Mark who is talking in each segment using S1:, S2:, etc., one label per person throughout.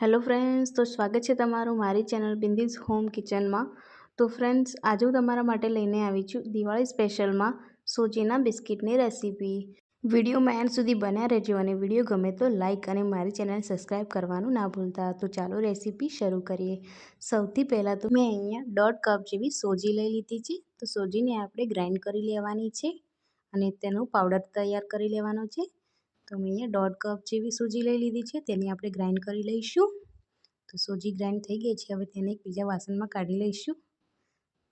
S1: Hello friends, તો સ્વાગત છે તમારું મારી ચેનલ બિંદીઝ હોમ કિચનમાં. તો ફ્રેન્ડ્સ, આજે હું તમારા માટે લઈને આવી છું દિવાળી સ્પેશિયલમાં સોજીના બિસ્કિટની રેસીપી. વિડીયોમાં એન્ડ સુધી બન્યા રહેજો અને વીડિયો ગમે તો લાઇક અને મારી ચેનલ સબસ્ક્રાઈબ કરવાનું ના ભૂલતા. તો ચાલો રેસીપી શરૂ કરીએ. સૌથી પહેલાં તો મેં અહીંયા દોઢ કપ જેવી સોજી લઈ લીધી છે. તો સોજીને આપણે ગ્રાઇન્ડ કરી લેવાની છે અને તેનો પાવડર તૈયાર કરી લેવાનો છે. તો મેં અહીંયા દોઢ કપ જેવી સૂજી લઈ લીધી છે, તેને આપણે ગ્રાઇન્ડ કરી લઈશું. તો સૂજી ગ્રાઇન્ડ થઈ ગઈ છે, હવે તેને એક બીજા વાસણમાં કાઢી લઈશું.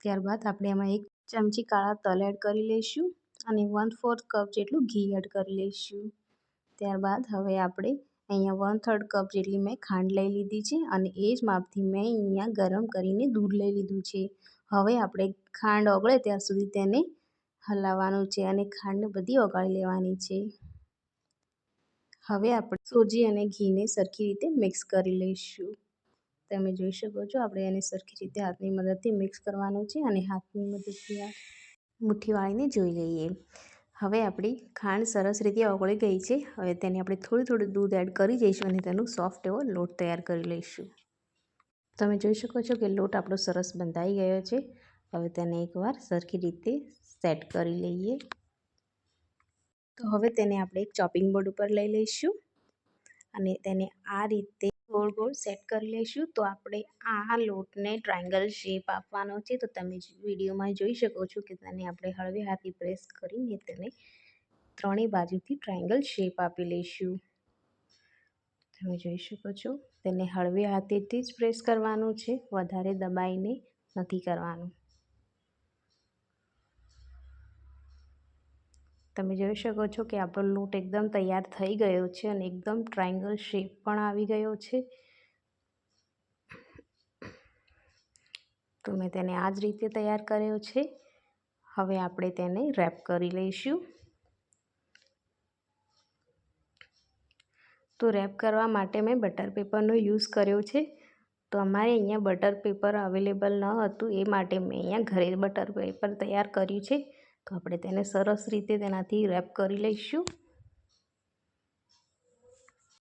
S1: ત્યારબાદ આપણે એમાં એક ચમચી કાળા તલ એડ કરી લઈશું અને વન ફોર્થ કપ જેટલું ઘી એડ કરી લઈશું. ત્યારબાદ હવે આપણે અહીંયા વન થર્ડ કપ જેટલી મેં ખાંડ લઈ લીધી છે અને એ જ માપથી મેં અહીંયા ગરમ કરીને દૂધ લઈ લીધું છે. હવે આપણે ખાંડ ઓગળે ત્યાં સુધી તેને હલાવવાનું છે અને ખાંડ બધી ઓગાળી લેવાની છે. હવે આપણે સોજી અને ઘીને સરખી રીતે મિક્સ કરી લઈશું. તમે જોઈ શકો છો, આપણે એને સરખી રીતે હાથની મદદથી મિક્સ કરવાનું છે અને હાથની મદદથી આ મુઠ્ઠી વાળીને જોઈ લઈએ. હવે આપણી ખાંડ સરસ રીતે ઓગળી ગઈ છે. હવે તેને આપણે થોડું થોડું દૂધ એડ કરી જઈશું અને તેનું સોફ્ટ એવો લોટ તૈયાર કરી લઈશું. તમે જોઈ શકો છો કે લોટ આપણો સરસ બંધાઈ ગયો છે. હવે તેને એકવાર સરખી રીતે સેટ કરી લઈએ. તો હવે તેને આપણે એક ચોપિંગ બોર્ડ ઉપર લઈ લઈશું અને તેને આ રીતે ગોળ ગોળ સેટ કરી લઈશું. તો આપણે આ લોટને ટ્રાયંગલ શેપ આપવાનો છે. તો તમે વિડીયોમાં જોઈ શકો છો કે તેને આપણે હળવે હાથથી પ્રેસ કરીને તેને ત્રણેય બાજુથી ટ્રાયંગલ શેપ આપી લઈશું. તમે જોઈ શકો છો, તેને હળવે હાથેથી જ પ્રેસ કરવાનું છે. વધારે દબાઈને નથી કરવાનું. તમે જોઈ શકો છો કે આપણો લોટ એકદમ તૈયાર થઈ ગયો છે અને એકદમ ટ્રાયંગલ શેપ પણ આવી ગયો છે. તો મેં તેને આ જ રીતે તૈયાર કર્યો છે. હવે આપણે તેને રેપ કરી લઈશું. તો રેપ કરવા માટે મેં બટર પેપરનો યુઝ કર્યો છે. તો અમારે અહીંયા બટર પેપર અવેલેબલ ન હતું, એ માટે મેં અહીંયા ઘરે બટર પેપર તૈયાર કર્યું છે. તો આપણે તેને સરસ રીતે તેનાથી રેપ કરી લઈશું.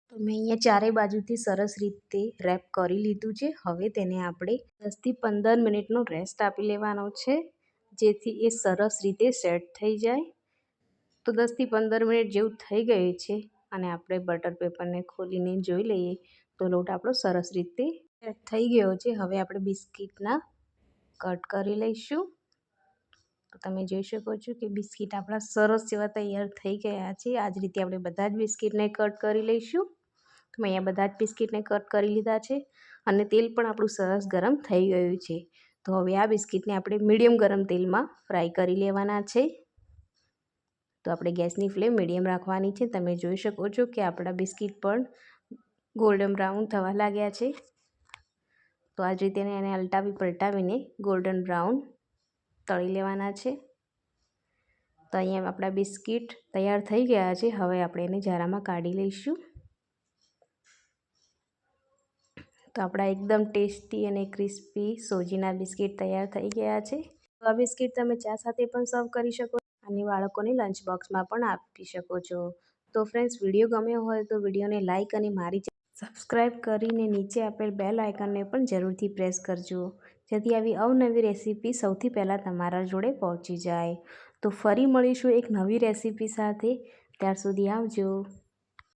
S1: તો મેં અહીંયા ચારે બાજુથી સરસ રીતે રેપ કરી લીધું છે. હવે તેને આપણે દસથી પંદર મિનિટનો રેસ્ટ આપી લેવાનો છે, જેથી એ સરસ રીતે સેટ થઈ જાય. તો દસથી પંદર મિનિટ જેવું થઈ ગયું છે અને આપણે બટર પેપરને ખોલીને જોઈ લઈએ તો લોટ આપણો સરસ રીતે સેટ થઈ ગયો છે. હવે આપણે બિસ્કિટના કટ કરી લઈશું. તો તમે જોઈ શકો છો કે બિસ્કિટ આપણા સરસ જેવા તૈયાર થઈ ગયા છે. આ જ રીતે આપણે બધા જ બિસ્કિટને કટ કરી લઈશું. તો મેં અહીંયા બધા જ બિસ્કિટને કટ કરી લીધા છે અને તેલ પણ આપણું સરસ ગરમ થઈ ગયું છે. તો હવે આ બિસ્કિટને આપણે મીડિયમ ગરમ તેલમાં ફ્રાય કરી લેવાના છે. તો આપણે ગેસની ફ્લેમ મીડિયમ રાખવાની છે. તમે જોઈ શકો છો કે આપણા બિસ્કિટ પણ ગોલ્ડન બ્રાઉન થવા લાગ્યા છે. તો આ જ રીતે એને અલટાવી પલટાવીને ગોલ્ડન બ્રાઉન તળી લેવાના છે. તો અહીંયા આપણા બિસ્કિટ તૈયાર થઈ ગયા છે. હવે આપણે એને જરામાં કાઢી લઈશું. તો આપણા એકદમ ટેસ્ટી અને ક્રિસ્પી સોજીના બિસ્કિટ તૈયાર થઈ ગયા છે. તો આ બિસ્કિટ તમે ચા સાથે પણ સર્વ કરી શકો અને બાળકોને લંચ બોક્સમાં પણ આપી શકો છો. તો ફ્રેન્ડ્સ, વીડિયો ગમ્યો હોય તો વિડીયોને લાઇક અને મારી સબસ્ક્રાઈબ કરીને નીચે આપેલ બેલ આઇકનને પણ જરૂરથી પ્રેસ કરજો. જેથી આવી અવનવી રેસીપી સૌથી પહેલાં તમારા જોડે પહોંચી જાય. તો ફરી મળીશું એક નવી રેસીપી સાથે. ત્યાર સુધી આવજો.